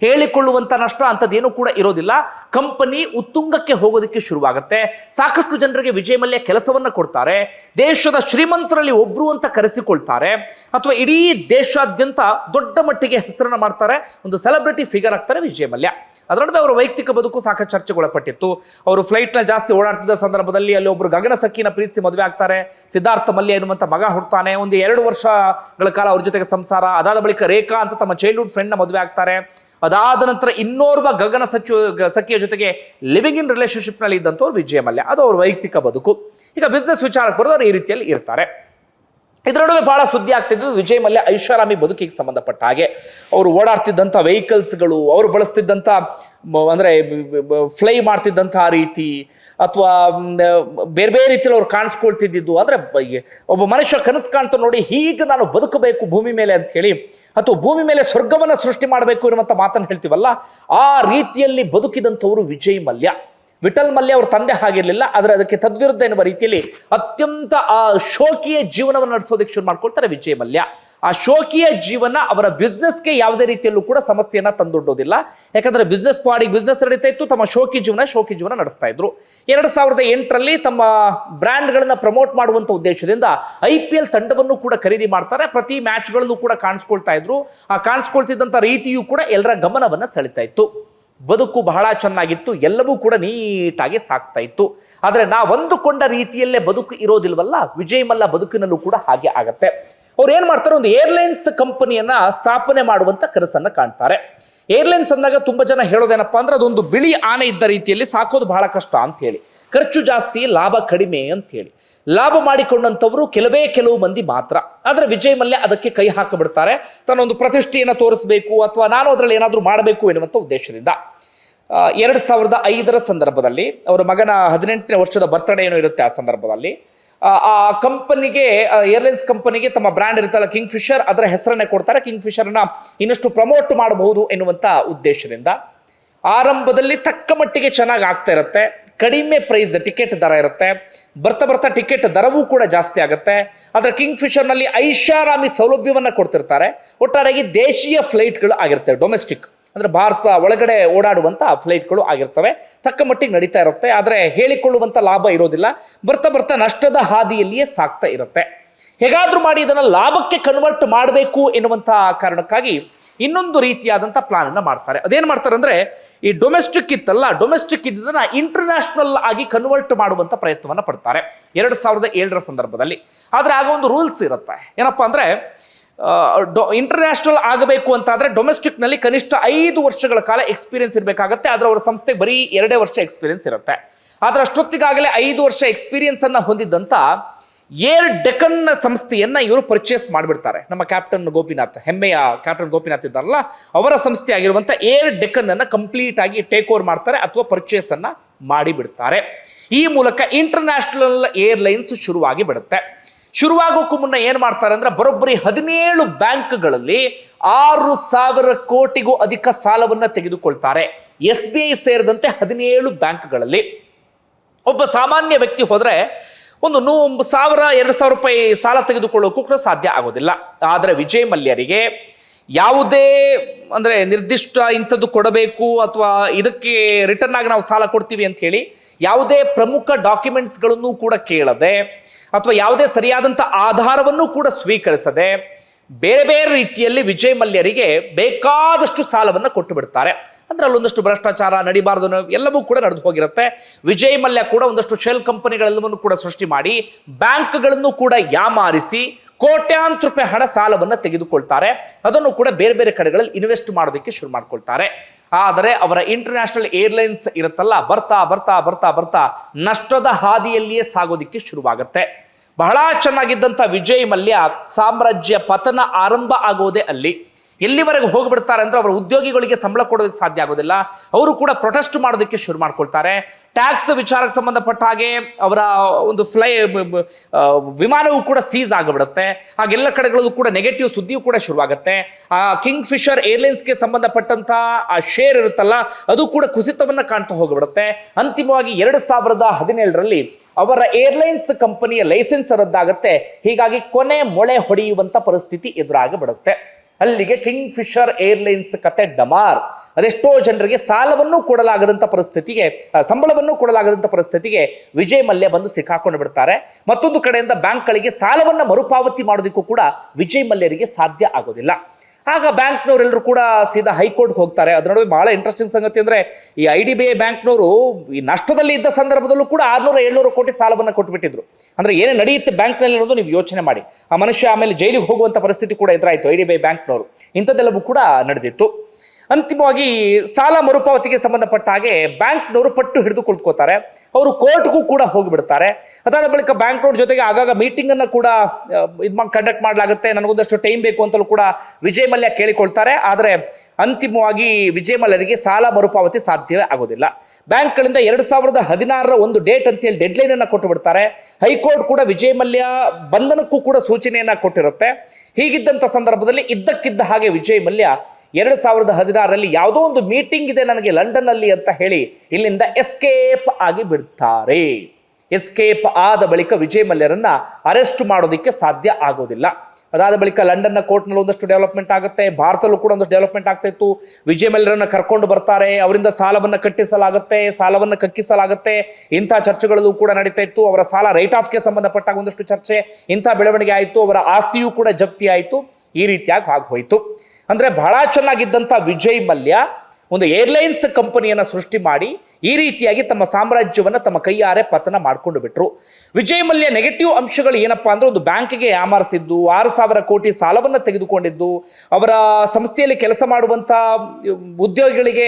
A: ಹೇಳಿಕೊಳ್ಳುವಂತ ನಷ್ಟ ಅಂಥದ್ದೇನು ಕೂಡ ಇರೋದಿಲ್ಲ. ಕಂಪನಿ ಉತ್ತುಂಗಕ್ಕೆ ಹೋಗೋದಕ್ಕೆ ಶುರುವಾಗುತ್ತೆ. ಸಾಕಷ್ಟು ಜನರಿಗೆ ವಿಜಯ ಮಲ್ಯ ಕೆಲಸವನ್ನ ಕೊಡ್ತಾರೆ. ದೇಶದ ಶ್ರೀಮಂತರಲ್ಲಿ ಒಬ್ರು ಅಂತ ಕರೆಸಿಕೊಳ್ತಾರೆ. ಅಥವಾ ಇಡೀ ದೇಶಾದ್ಯಂತ ದೊಡ್ಡ ಮಟ್ಟಿಗೆ ಹೆಸರನ್ನ ಮಾಡ್ತಾರೆ. ಒಂದು ಸೆಲೆಬ್ರಿಟಿ ಫಿಗರ್ ಆಗ್ತಾರೆ ವಿಜಯ ಮಲ್ಯ ಅದರ ನಡುವೆ ಅವರ ವೈಯಕ್ತಿಕ ಬದುಕು ಸಾಕಷ್ಟು ಚರ್ಚೆಗೊಳಪಟ್ಟಿತ್ತು. ಅವರು ಫ್ಲೈಟ್ನ ಜಾಸ್ತಿ ಓಡಾಡ್ತಿದ್ದ ಸಂದರ್ಭದಲ್ಲಿ ಅಲ್ಲಿ ಒಬ್ರು ಗಗನ ಸಖಿನ ಪ್ರೀತಿಸಿ ಮದುವೆ ಆಗ್ತಾರೆ. ಸಿದ್ಧಾರ್ಥ ಮಲ್ಯ ಎನ್ನುವಂತ ಮಗ ಹುಡ್ತಾನೆ. ಒಂದು ಎರಡು ವರ್ಷಗಳ ಕಾಲ ಅವ್ರ ಜೊತೆಗೆ ಸಂಸಾರ. ಅದಾದ ಬಳಿಕ ರೇಖಾ ಅಂತ ತಮ್ಮ ಚೈಲ್ಡ್ಹುಡ್ ಫ್ರೆಂಡ್ನ ಮದುವೆ ಆಗ್ತಾರೆ. ಅದಾದ ನಂತರ ಇನ್ನೋರ್ವ ಗಗನ ಸಚಿವ ಸಖಿಯ ಜೊತೆಗೆ ಲಿವಿಂಗ್ ಇನ್ ರಿಲೇಶನ್ಶಿಪ್ನಲ್ಲಿ ಇದ್ದಂಥವ್ರು ವಿಜಯ ಮಲ್ಯ ಅದು ಅವ್ರ ವೈಯಕ್ತಿಕ ಬದುಕು. ಈಗ ಬಿಸ್ನೆಸ್ ವಿಚಾರಕ್ಕೆ ಬರೋದು ಈ ರೀತಿಯಲ್ಲಿ ಇರ್ತಾರೆ. ಇದರ ನಡುವೆ ಬಹಳ ಸುದ್ದಿ ಆಗ್ತಿದ್ದು ವಿಜಯ್ ಮಲ್ಯ ಐಷಾರಾಮಿ ಬದುಕಿಗೆ ಸಂಬಂಧಪಟ್ಟ ಹಾಗೆ. ಅವರು ಓಡಾಡ್ತಿದ್ದಂಥ ವೆಹಿಕಲ್ಸ್ಗಳು ಅವರು ಬಳಸ್ತಿದ್ದಂಥ ಅಂದರೆ ಫ್ಲೈ ಮಾಡ್ತಿದ್ದಂಥ ರೀತಿ, ಅಥವಾ ಬೇರೆ ಬೇರೆ ರೀತಿಯಲ್ಲಿ ಅವ್ರು ಕಾಣಿಸ್ಕೊಳ್ತಿದ್ದಿದ್ದು. ಅಂದರೆ ಒಬ್ಬ ಮನುಷ್ಯ ಕನಸು ಕಾಣ್ತಾ ನೋಡಿ ಹೀಗೆ ನಾನು ಬದುಕಬೇಕು ಭೂಮಿ ಮೇಲೆ ಅಂತ ಹೇಳಿ, ಅಥವಾ ಭೂಮಿ ಮೇಲೆ ಸ್ವರ್ಗವನ್ನು ಸೃಷ್ಟಿ ಮಾಡಬೇಕು ಇರುವಂಥ ಮಾತನ್ನು ಹೇಳ್ತೀವಲ್ಲ, ಆ ರೀತಿಯಲ್ಲಿ ಬದುಕಿದಂಥವರು ವಿಜಯ್ ಮಲ್ಯ. ವಿಠಲ್ ಮಲ್ಯ ಅವ್ರ ತಂದೆ ಹಾಗಿರ್ಲಿಲ್ಲ ಆದರೆ ಅದಕ್ಕೆ ತದ್ವಿರುದ್ಧ ಎನ್ನುವ ರೀತಿಯಲ್ಲಿ ಅತ್ಯಂತ, ಆ, ಶೋಕಿಯ ಜೀವನವನ್ನು ನಡೆಸೋದಕ್ಕೆ ಶುರು ಮಾಡ್ಕೊಳ್ತಾರೆ ವಿಜಯ್ ಮಲ್ಯ. ಆ ಶೋಕಿಯ ಜೀವನ ಅವರ ಬಿಸ್ನೆಸ್ಗೆ ಯಾವುದೇ ರೀತಿಯಲ್ಲೂ ಕೂಡ ಸಮಸ್ಯೆಯನ್ನ ತಂದೊಡ್ಡೋದಿಲ್ಲ ಯಾಕಂದ್ರೆ ಬಿಸ್ನೆಸ್ ಪಾಡಿಗೆ ಬಿಸ್ನೆಸ್ ನಡೀತಾ ಇತ್ತು, ತಮ್ಮ ಶೋಕಿ ಜೀವನ ಶೋಕಿ ಜೀವನ ನಡೆಸ್ತಾ ಇದ್ರು. ಎರಡು ಸಾವಿರದ ಎಂಟರಲ್ಲಿ ತಮ್ಮ ಬ್ರ್ಯಾಂಡ್ಗಳನ್ನ ಪ್ರಮೋಟ್ ಮಾಡುವಂತ ಉದ್ದೇಶದಿಂದ ಐ ಪಿ ಎಲ್ ತಂಡವನ್ನು ಕೂಡ ಖರೀದಿ ಮಾಡ್ತಾರೆ. ಪ್ರತಿ ಮ್ಯಾಚ್ಗಳಲ್ಲೂ ಕೂಡ ಕಾಣಿಸ್ಕೊಳ್ತಾ ಇದ್ರು. ಆ ಕಾಣಿಸ್ಕೊಳ್ತಿದ್ದಂಥ ರೀತಿಯೂ ಕೂಡ ಎಲ್ಲರ ಗಮನವನ್ನ ಸೆಳಿತಾ ಇತ್ತು. ಬದುಕು ಬಹಳ ಚೆನ್ನಾಗಿತ್ತು, ಎಲ್ಲವೂ ಕೂಡ ನೀಟಾಗಿ ಸಾಕ್ತಾ ಇತ್ತು. ಆದರೆ ನಾವಂದುಕೊಂಡ ರೀತಿಯಲ್ಲೇ ಬದುಕು ಇರೋದಿಲ್ವಲ್ಲ ವಿಜಯ್ ಮಲ್ಲ ಬದುಕಿನಲ್ಲೂ ಕೂಡ ಹಾಗೆ ಆಗತ್ತೆ. ಅವ್ರು ಏನ್ ಮಾಡ್ತಾರೆ, ಒಂದು ಏರ್ಲೈನ್ಸ್ ಕಂಪನಿಯನ್ನ ಸ್ಥಾಪನೆ ಮಾಡುವಂತ ಕನಸನ್ನ ಕಾಣ್ತಾರೆ. ಏರ್ಲೈನ್ಸ್ ಅಂದಾಗ ತುಂಬಾ ಜನ ಹೇಳೋದೇನಪ್ಪ ಅಂದ್ರೆ, ಅದೊಂದು ಬಿಳಿ ಆನೆ ಇದ್ದ ರೀತಿಯಲ್ಲಿ ಸಾಕೋದು ಬಹಳ ಕಷ್ಟ ಅಂತ ಹೇಳಿ ಖರ್ಚು ಜಾಸ್ತಿ, ಲಾಭ ಕಡಿಮೆ ಅಂತ ಹೇಳಿ ಲಾಭ ಮಾಡಿಕೊಂಡಂಥವರು ಕೆಲವೇ ಕೆಲವು ಮಂದಿ ಮಾತ್ರ. ಆದ್ರೆ ವಿಜಯ್ ಮಲ್ಯ ಅದಕ್ಕೆ ಕೈ ಹಾಕಿಬಿಡ್ತಾರೆ. ತನ್ನೊಂದು ಪ್ರತಿಷ್ಠೆಯನ್ನು ತೋರಿಸಬೇಕು, ಅಥವಾ ನಾನು ಅದರಲ್ಲಿ ಏನಾದರೂ ಮಾಡಬೇಕು ಎನ್ನುವಂಥ ಉದ್ದೇಶದಿಂದ. ಎರಡು ಸಾವಿರದ ಐದರ ಸಂದರ್ಭದಲ್ಲಿ ಅವರ ಮಗನ ಹದಿನೆಂಟನೇ ವರ್ಷದ ಬರ್ತಡೇ ಏನೋ ಇರುತ್ತೆ ಆ ಸಂದರ್ಭದಲ್ಲಿ. ಆ, ಕಂಪನಿಗೆ ಏರ್ಲೈನ್ಸ್ ಕಂಪನಿಗೆ ತಮ್ಮ ಬ್ರ್ಯಾಂಡ್ ಇರುತ್ತಲ್ಲ ಕಿಂಗ್ ಫಿಶರ್ ಅದರ ಹೆಸರನ್ನೇ ಕೊಡ್ತಾರೆ. ಕಿಂಗ್ ಫಿಶರ್ನ ಇನ್ನಷ್ಟು ಪ್ರಮೋಟ್ ಮಾಡಬಹುದು ಎನ್ನುವಂಥ ಉದ್ದೇಶದಿಂದ ಆರಂಭದಲ್ಲಿ ತಕ್ಕ ಮಟ್ಟಿಗೆ ಚೆನ್ನಾಗಿ ಆಗ್ತಾ ಇರುತ್ತೆ. ಕಡಿಮೆ ಪ್ರೈಸ್ ಟಿಕೆಟ್ ದರ ಇರುತ್ತೆ. ಬರ್ತಾ ಬರ್ತಾ ಟಿಕೆಟ್ ದರವೂ ಕೂಡ ಜಾಸ್ತಿ ಆಗುತ್ತೆ. ಆದರೆ ಕಿಂಗ್ ಫಿಶರ್ನಲ್ಲಿ ಐಷಾರಾಮಿ ಸೌಲಭ್ಯವನ್ನು ಕೊಡ್ತಿರ್ತಾರೆ. ಒಟ್ಟಾರೆಯಾಗಿ ದೇಶೀಯ ಫ್ಲೈಟ್ಗಳು ಆಗಿರ್ತವೆ ಡೊಮೆಸ್ಟಿಕ್ ಅಂದ್ರೆ ಭಾರತ ಒಳಗಡೆ ಓಡಾಡುವಂತ ಫ್ಲೈಟ್ಗಳು ಆಗಿರ್ತವೆ. ತಕ್ಕ ಮಟ್ಟಿಗೆ ನಡೀತಾ ಇರುತ್ತೆ. ಆದರೆ ಹೇಳಿಕೊಳ್ಳುವಂತ ಲಾಭ ಇರೋದಿಲ್ಲ. ಬರ್ತಾ ಬರ್ತಾ ನಷ್ಟದ ಹಾದಿಯಲ್ಲಿಯೇ ಸಾಕ್ತಾ ಇರುತ್ತೆ. ಹೇಗಾದ್ರೂ ಮಾಡಿ ಇದನ್ನ ಲಾಭಕ್ಕೆ ಕನ್ವರ್ಟ್ ಮಾಡಬೇಕು ಎನ್ನುವಂಥ ಕಾರಣಕ್ಕಾಗಿ ಇನ್ನೊಂದು ರೀತಿಯಾದಂಥ ಪ್ಲಾನ್ ಅನ್ನ ಮಾಡ್ತಾರೆ. ಅದೇನ್ ಮಾಡ್ತಾರೆ ಅಂದ್ರೆ ಈ ಡೊಮೆಸ್ಟಿಕ್ ಇತ್ತಲ್ಲ ಡೊಮೆಸ್ಟಿಕ್ ಇದ್ದದನ್ನ ಇಂಟರ್ನ್ಯಾಷನಲ್ ಆಗಿ ಕನ್ವರ್ಟ್ ಮಾಡುವಂತ ಪ್ರಯತ್ನವನ್ನ ಪಡ್ತಾರೆ. ಎರಡು ಸಾವಿರದ ಏಳರ ಸಂದರ್ಭದಲ್ಲಿ. ಆದರೆ ಆಗ ಒಂದು ರೂಲ್ಸ್ ಇರುತ್ತೆ. ಏನಪ್ಪಾ ಅಂದ್ರೆ ಇಂಟರ್ನ್ಯಾಷನಲ್ ಆಗಬೇಕು ಅಂತ ಆದ್ರೆ ಡೊಮೆಸ್ಟಿಕ್ನಲ್ಲಿ ಕನಿಷ್ಠ ಐದು ವರ್ಷಗಳ ಕಾಲ ಎಕ್ಸ್ಪೀರಿಯನ್ಸ್ ಇರಬೇಕಾಗತ್ತೆ. ಆದರೆ ಅವರ ಸಂಸ್ಥೆಗೆ ಬರೀ ಎರಡೇ ವರ್ಷ ಎಕ್ಸ್ಪೀರಿಯನ್ಸ್ ಇರುತ್ತೆ. ಆದರೆ ಅಷ್ಟೊತ್ತಿಗಾಗಲೇ ಐದು ವರ್ಷ ಎಕ್ಸ್ಪೀರಿಯನ್ಸ್ ಅನ್ನ ಹೊಂದಿದ್ದಂತ ಏರ್ ಡೆಕನ್ ಸಂಸ್ಥೆಯನ್ನ ಇವರು ಪರ್ಚೇಸ್ ಮಾಡಿಬಿಡ್ತಾರೆ. ನಮ್ಮ ಕ್ಯಾಪ್ಟನ್ ಗೋಪಿನಾಥ್, ಹೆಮ್ಮೆಯ ಕ್ಯಾಪ್ಟನ್ ಗೋಪಿನಾಥ್ ಇದ್ದಾರಲ್ಲ, ಅವರ ಸಂಸ್ಥೆ ಆಗಿರುವಂತ ಏರ್ ಡೆಕನ್ ಕಂಪ್ಲೀಟಾಗಿ ಟೇಕ್ ಓವರ್ ಮಾಡ್ತಾರೆ ಅಥವಾ ಪರ್ಚೇಸ್ ಅನ್ನ ಮಾಡಿಬಿಡ್ತಾರೆ. ಈ ಮೂಲಕ ಇಂಟರ್ನ್ಯಾಷನಲ್ ಏರ್ಲೈನ್ಸ್ ಶುರುವಾಗಿ ಬಿಡುತ್ತೆ. ಶುರುವಾಗೋಕ್ಕೂ ಮುನ್ನ ಏನು ಮಾಡ್ತಾರೆ ಅಂದ್ರೆ ಬರೋಬ್ಬರಿ ಹದಿನೇಳು ಬ್ಯಾಂಕ್ಗಳಲ್ಲಿ ಆರು ಸಾವಿರ ಕೋಟಿಗೂ ಅಧಿಕ ಸಾಲವನ್ನ ತೆಗೆದುಕೊಳ್ತಾರೆ. ಎಸ್ ಬಿ ಐ ಸೇರಿದಂತೆ ಹದಿನೇಳು ಬ್ಯಾಂಕ್ಗಳಲ್ಲಿ. ಒಬ್ಬ ಸಾಮಾನ್ಯ ವ್ಯಕ್ತಿ ಹೋದರೆ ಒಂದು ನೂ ಸಾವಿರ, ಎರಡು ಸಾವಿರ ರೂಪಾಯಿ ಸಾಲ ತೆಗೆದುಕೊಳ್ಳೋಕ್ಕೂ ಕೂಡ ಸಾಧ್ಯ ಆಗೋದಿಲ್ಲ. ಆದರೆ ವಿಜಯ್ ಮಲ್ಯರಿಗೆ ಯಾವುದೇ ಅಂದ್ರೆ ನಿರ್ದಿಷ್ಟ ಇಂಥದ್ದು ಕೊಡಬೇಕು ಅಥವಾ ಇದಕ್ಕೆ ರಿಟರ್ನ್ ಆಗಿ ನಾವು ಸಾಲ ಕೊಡ್ತೀವಿ ಅಂತ ಹೇಳಿ ಯಾವುದೇ ಪ್ರಮುಖ ಡಾಕ್ಯುಮೆಂಟ್ಸ್ಗಳನ್ನು ಕೂಡ ಕೇಳದೆ ಅಥವಾ ಯಾವುದೇ ಸರಿಯಾದಂಥ ಆಧಾರವನ್ನು ಕೂಡ ಸ್ವೀಕರಿಸದೆ ಬೇರೆ ಬೇರೆ ರೀತಿಯಲ್ಲಿ ವಿಜಯ್ ಮಲ್ಯರಿಗೆ ಬೇಕಾದಷ್ಟು ಸಾಲವನ್ನು ಕೊಟ್ಟು ಬಿಡ್ತಾರೆ. ಅಂದ್ರೆ ಅಲ್ಲೊಂದಷ್ಟು ಭ್ರಷ್ಟಾಚಾರ ನಡಿಬಾರದು ಎಲ್ಲವೂ ಕೂಡ ನಡೆದು ಹೋಗಿರುತ್ತೆ. ವಿಜಯ್ ಮಲ್ಯ ಕೂಡ ಒಂದಷ್ಟು ಶೆಲ್ ಕಂಪನಿಗಳೆಲ್ಲವನ್ನು ಕೂಡ ಸೃಷ್ಟಿ ಮಾಡಿ ಬ್ಯಾಂಕ್ಗಳನ್ನು ಕೂಡ ಯಾಮಾರಿಸಿ ಕೋಟ್ಯಾಂತರ ರೂಪಾಯಿ ಹಣ ಸಾಲವನ್ನು ತೆಗೆದುಕೊಳ್ತಾರೆ. ಅದನ್ನು ಕೂಡ ಬೇರೆ ಬೇರೆ ಕಡೆಗಳಲ್ಲಿ ಇನ್ವೆಸ್ಟ್ ಮಾಡೋದಕ್ಕೆ ಶುರು ಮಾಡ್ಕೊಳ್ತಾರೆ. ಆದರೆ ಅವರ ಇಂಟರ್ನ್ಯಾಷನಲ್ ಏರ್ಲೈನ್ಸ್ ಇರುತ್ತಲ್ಲ, ಬರ್ತಾ ಬರ್ತಾ ಬರ್ತಾ ಬರ್ತಾ ನಷ್ಟದ ಹಾದಿಯಲ್ಲಿಯೇ ಸಾಗೋದಿಕ್ಕೆ ಶುರುವಾಗುತ್ತೆ. ಬಹಳ ಚೆನ್ನಾಗಿದ್ದಂಥ ವಿಜಯ್ ಮಲ್ಯ ಸಾಮ್ರಾಜ್ಯ ಪತನ ಆರಂಭ ಆಗೋದೇ ಅಲ್ಲಿ. ಎಲ್ಲಿವರೆಗೆ ಹೋಗ್ಬಿಡ್ತಾರೆ ಅಂದ್ರೆ ಅವರ ಉದ್ಯೋಗಿಗಳಿಗೆ ಸಂಬಳ ಕೊಡೋದಕ್ಕೆ ಸಾಧ್ಯ ಆಗೋದಿಲ್ಲ. ಅವರು ಕೂಡ ಪ್ರೊಟೆಸ್ಟ್ ಮಾಡೋದಕ್ಕೆ ಶುರು ಮಾಡ್ಕೊಳ್ತಾರೆ. ಟ್ಯಾಕ್ಸ್ ವಿಚಾರಕ್ಕೆ ಸಂಬಂಧಪಟ್ಟ ಹಾಗೆ ಅವರ ಒಂದು ಫ್ಲೈ ವಿಮಾನವು ಕೂಡ ಸೀಸ್ ಆಗಿಬಿಡುತ್ತೆ. ಹಾಗೆಲ್ಲ ಕಡೆಗಳಲ್ಲೂ ಕೂಡ ನೆಗೆಟಿವ್ ಸುದ್ದಿಯೂ ಕೂಡ ಶುರುವಾಗುತ್ತೆ. ಆ ಕಿಂಗ್ ಫಿಶರ್ ಏರ್ಲೈನ್ಸ್ಗೆ ಸಂಬಂಧಪಟ್ಟಂತ, ಆ ಶೇರ್ ಇರುತ್ತಲ್ಲ, ಅದು ಕೂಡ ಕುಸಿತವನ್ನ ಕಾಣ್ತಾ ಹೋಗಿಬಿಡುತ್ತೆ. ಅಂತಿಮವಾಗಿ ಎರಡು ಸಾವಿರದ ಹದಿನೇಳರಲ್ಲಿ ಅವರ ಏರ್ಲೈನ್ಸ್ ಕಂಪನಿಯ ಲೈಸೆನ್ಸ್ ರದ್ದಾಗುತ್ತೆ. ಹೀಗಾಗಿ ಕೊನೆ ಮೊಳೆ ಹೊಡೆಯುವಂತ ಪರಿಸ್ಥಿತಿ ಎದುರಾಗಿ ಬಿಡುತ್ತೆ ಅಲ್ಲಿಗೆ ಕಿಂಗ್ ಫಿಶರ್ ಏರ್ಲೈನ್ಸ್ ಕತೆ ಡಮಾರ್. ಅದೆಷ್ಟೋ ಜನರಿಗೆ ಸಾಲವನ್ನು ಕೊಡಲಾಗದಂತ ಪರಿಸ್ಥಿತಿಗೆ ಸಂಬಳವನ್ನು ಕೊಡಲಾಗದಂತ ಪರಿಸ್ಥಿತಿಗೆ ವಿಜಯ್ ಮಲ್ಯ ಬಂದು ಸಿಕ್ಕಾಕೊಂಡು ಬಿಡ್ತಾರೆ. ಮತ್ತೊಂದು ಕಡೆಯಿಂದ ಬ್ಯಾಂಕ್ಗಳಿಗೆ ಸಾಲವನ್ನು ಮರುಪಾವತಿ ಮಾಡೋದಕ್ಕೂ ಕೂಡ ವಿಜಯ್ ಮಲ್ಯರಿಗೆ ಸಾಧ್ಯ ಆಗೋದಿಲ್ಲ. ಆಗ ಬ್ಯಾಂಕ್ನವರೆಲ್ಲರೂ ಕೂಡ ಸೀದಾ ಹೈಕೋರ್ಟ್ಗೆ ಹೋಗ್ತಾರೆ. ಅದ್ರ ನಡುವೆ ಬಹಳ ಇಂಟ್ರೆಸ್ಟಿಂಗ್ ಸಂಗತಿ ಅಂದರೆ ಈ ಐ ಡಿ ಬಿ ಐ ಬ್ಯಾಂಕ್ನವರು ಈ ನಷ್ಟದಲ್ಲಿ ಇದ್ದ ಸಂದರ್ಭದಲ್ಲೂ ಕೂಡ ಆರ್ನೂರ ಏಳ್ನೂರು ಕೋಟಿ ಸಾಲವನ್ನು ಕೊಟ್ಟುಬಿಟ್ಟಿದ್ರು ಅಂದರೆ ಏನೇ ನಡೆಯುತ್ತೆ ಬ್ಯಾಂಕ್ನಲ್ಲಿ ಅನ್ನೋದು ನೀವು ಯೋಚನೆ ಮಾಡಿ. ಆ ಮನುಷ್ಯ ಆಮೇಲೆ ಜೈಲಿಗೆ ಹೋಗುವಂಥ ಪರಿಸ್ಥಿತಿ ಕೂಡ ಎದುರಾಯಿತು ಐ ಡಿ ಬಿ ಐ ಬ್ಯಾಂಕ್ನವರು. ಇಂಥದ್ದೆಲ್ಲವೂ ಕೂಡ ನಡೆದಿತ್ತು. ಅಂತಿಮವಾಗಿ ಸಾಲ ಮರುಪಾವತಿಗೆ ಸಂಬಂಧಪಟ್ಟ ಹಾಗೆ ಬ್ಯಾಂಕ್ನವರು ಪಟ್ಟು ಹಿಡಿದು ಕುಳಿತುಕೋತಾರೆ ಅವರು ಕೋರ್ಟ್ಗೂ ಕೂಡ ಹೋಗಿಬಿಡ್ತಾರೆ. ಅದಾದ ಬಳಿಕ ಬ್ಯಾಂಕ್ನವ್ರ ಜೊತೆಗೆ ಆಗಾಗ ಮೀಟಿಂಗ್ ಅನ್ನು ಕೂಡ ಇದು ಕಂಡಕ್ಟ್ ಮಾಡಲಾಗುತ್ತೆ. ನನಗೊಂದಷ್ಟು ಟೈಮ್ ಬೇಕು ಅಂತಲೂ ಕೂಡ ವಿಜಯ್ ಮಲ್ಯ ಕೇಳಿಕೊಳ್ತಾರೆ. ಆದರೆ ಅಂತಿಮವಾಗಿ ವಿಜಯ್ ಮಲ್ಯರಿಗೆ ಸಾಲ ಮರುಪಾವತಿ ಸಾಧ್ಯವೇ ಆಗೋದಿಲ್ಲ. ಬ್ಯಾಂಕ್ಗಳಿಂದ ಎರಡು ಸಾವಿರದ ಹದಿನಾರರ ಒಂದು ಡೇಟ್ ಅಂತ ಅಂತೇಳಿ ಡೆಡ್ಲೈನ್ ಅನ್ನ ಕೊಟ್ಟು ಬಿಡ್ತಾರೆ ಹೈಕೋರ್ಟ್ ಕೂಡ ವಿಜಯ್ ಮಲ್ಯ ಬಂಧನಕ್ಕೂ ಕೂಡ ಸೂಚನೆಯನ್ನ ಕೊಟ್ಟಿರುತ್ತೆ. ಹೀಗಿದ್ದಂಥ ಸಂದರ್ಭದಲ್ಲಿ ಇದ್ದಕ್ಕಿದ್ದ ಹಾಗೆ ವಿಜಯ್ ಮಲ್ಯ ಎರಡು ಸಾವಿರದ ಹದಿನಾರರಲ್ಲಿ ಯಾವುದೋ ಒಂದು ಮೀಟಿಂಗ್ ಇದೆ ನನಗೆ ಲಂಡನ್ ಅಲ್ಲಿ ಅಂತ ಹೇಳಿ ಇಲ್ಲಿಂದ ಎಸ್ಕೇಪ್ ಆಗಿ ಬಿಡ್ತಾರೆ. ಎಸ್ಕೇಪ್ ಆದ ಬಳಿಕ ವಿಜಯ್ ಮಲ್ಯರನ್ನ ಅರೆಸ್ಟ್ ಮಾಡೋದಕ್ಕೆ ಸಾಧ್ಯ ಆಗೋದಿಲ್ಲ. ಅದಾದ ಬಳಿಕ ಲಂಡನ್ನ ಕೋರ್ಟ್ನಲ್ಲಿ ಒಂದಷ್ಟು ಡೆವಲಪ್ಮೆಂಟ್ ಆಗುತ್ತೆ, ಭಾರತದಲ್ಲೂ ಕೂಡ ಒಂದಷ್ಟು ಡೆವಲಪ್ಮೆಂಟ್ ಆಗ್ತಾ ಇತ್ತು. ವಿಜಯ್ ಮಲ್ಯರನ್ನ ಕರ್ಕೊಂಡು ಬರ್ತಾರೆ, ಅವರಿಂದ ಸಾಲವನ್ನ ಕಟ್ಟಿಸಲಾಗುತ್ತೆ, ಸಾಲವನ್ನ ಕಕ್ಕಿಸಲಾಗುತ್ತೆ. ಇಂಥ ಚರ್ಚೆಗಳಲ್ಲೂ ಕೂಡ ನಡೀತಾ ಇತ್ತು. ಅವರ ಸಾಲ ರೈಟ್ ಆಫ್ಗೆ ಸಂಬಂಧಪಟ್ಟಾಗ ಒಂದಷ್ಟು ಚರ್ಚೆ, ಇಂಥ ಬೆಳವಣಿಗೆ ಆಯಿತು. ಅವರ ಆಸ್ತಿಯೂ ಕೂಡ ಜಪ್ತಿ ಆಯಿತು. ಈ ರೀತಿಯಾಗಿ ಆಗೋಯ್ತು ಅಂದ್ರೆ ಬಹಳ ಚೆನ್ನಾಗಿದ್ದಂಥ ವಿಜಯ್ ಮಲ್ಯ ಒಂದು ಏರ್ಲೈನ್ಸ್ ಕಂಪನಿಯನ್ನು ಸೃಷ್ಟಿ ಮಾಡಿ ಈ ರೀತಿಯಾಗಿ ತಮ್ಮ ಸಾಮ್ರಾಜ್ಯವನ್ನು ತಮ್ಮ ಕೈಯಾರೆ ಪತನ ಮಾಡಿಕೊಂಡು ಬಿಟ್ರು. ವಿಜಯ್ ಮಲ್ಯ ನೆಗೆಟಿವ್ ಅಂಶಗಳು ಏನಪ್ಪಾ ಅಂದ್ರೆ ಒಂದು ಬ್ಯಾಂಕಿಗೆ ಯಾಮಾರಿಸಿದ್ದು, ಆರು ಸಾವಿರ ಕೋಟಿ ಸಾಲವನ್ನು ತೆಗೆದುಕೊಂಡಿದ್ದು, ಅವರ ಸಂಸ್ಥೆಯಲ್ಲಿ ಕೆಲಸ ಮಾಡುವಂಥ ಉದ್ಯೋಗಿಗಳಿಗೆ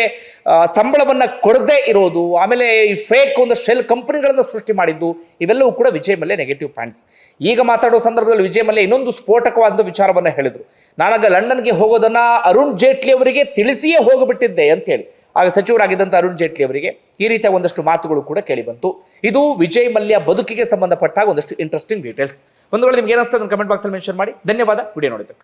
A: ಸಂಬಳವನ್ನು ಕೊಡದೇ ಇರೋದು, ಆಮೇಲೆ ಈ ಫೇಕ್ ಒಂದು ಶೆಲ್ ಕಂಪನಿಗಳನ್ನು ಸೃಷ್ಟಿ ಮಾಡಿದ್ದು, ಇವೆಲ್ಲವೂ ಕೂಡ ವಿಜಯ್ ಮಲ್ಯ ನೆಗೆಟಿವ್ ಪಾಯಿಂಟ್ಸ್ ಈಗ ಮಾತಾಡೋ ಸಂದರ್ಭದಲ್ಲಿ ವಿಜಯ್ ಮಲ್ಯ ಇನ್ನೊಂದು ಸ್ಫೋಟಕವಾದ ವಿಚಾರವನ್ನು ಹೇಳಿದರು. ನಾನಾಗ ಲಂಡನ್ಗೆ ಹೋಗೋದನ್ನ ಅರುಣ್ ಜೇಟ್ಲಿ ಅವರಿಗೆ ತಿಳಿಸಿಯೇ ಹೋಗಿಬಿಟ್ಟಿದ್ದೆ ಅಂತೇಳಿ. ಆಗ ಸಚಿವರಾಗಿದ್ದಂಥ ಅರುಣ್ ಜೇಟ್ಲಿ ಅವರಿಗೆ ಈ ರೀತಿಯ ಒಂದಷ್ಟು ಮಾತುಗಳು ಕೂಡ ಕೇಳಿ ಬಂತು ಇದು ವಿಜಯ್ ಮಲ್ಯ ಬದುಕಿಗೆ ಸಂಬಂಧಪಟ್ಟಾಗ ಒಂದಷ್ಟು ಇಂಟ್ರೆಸ್ಟಿಂಗ್ ಡೀಟೇಲ್ಸ್ ಒಂದು ವೇಳೆ ನಿಮ್ಗೆ ಏನಿಸ್ತದೆ ಕಮೆಂಟ್ ಬಾಕ್ಸಲ್ಲಿ ಮೆನ್ಷನ್ ಮಾಡಿ. ಧನ್ಯವಾದ. ವಿಡಿಯೋ ನೋಡಿದ್ದಕ್ಕೆ.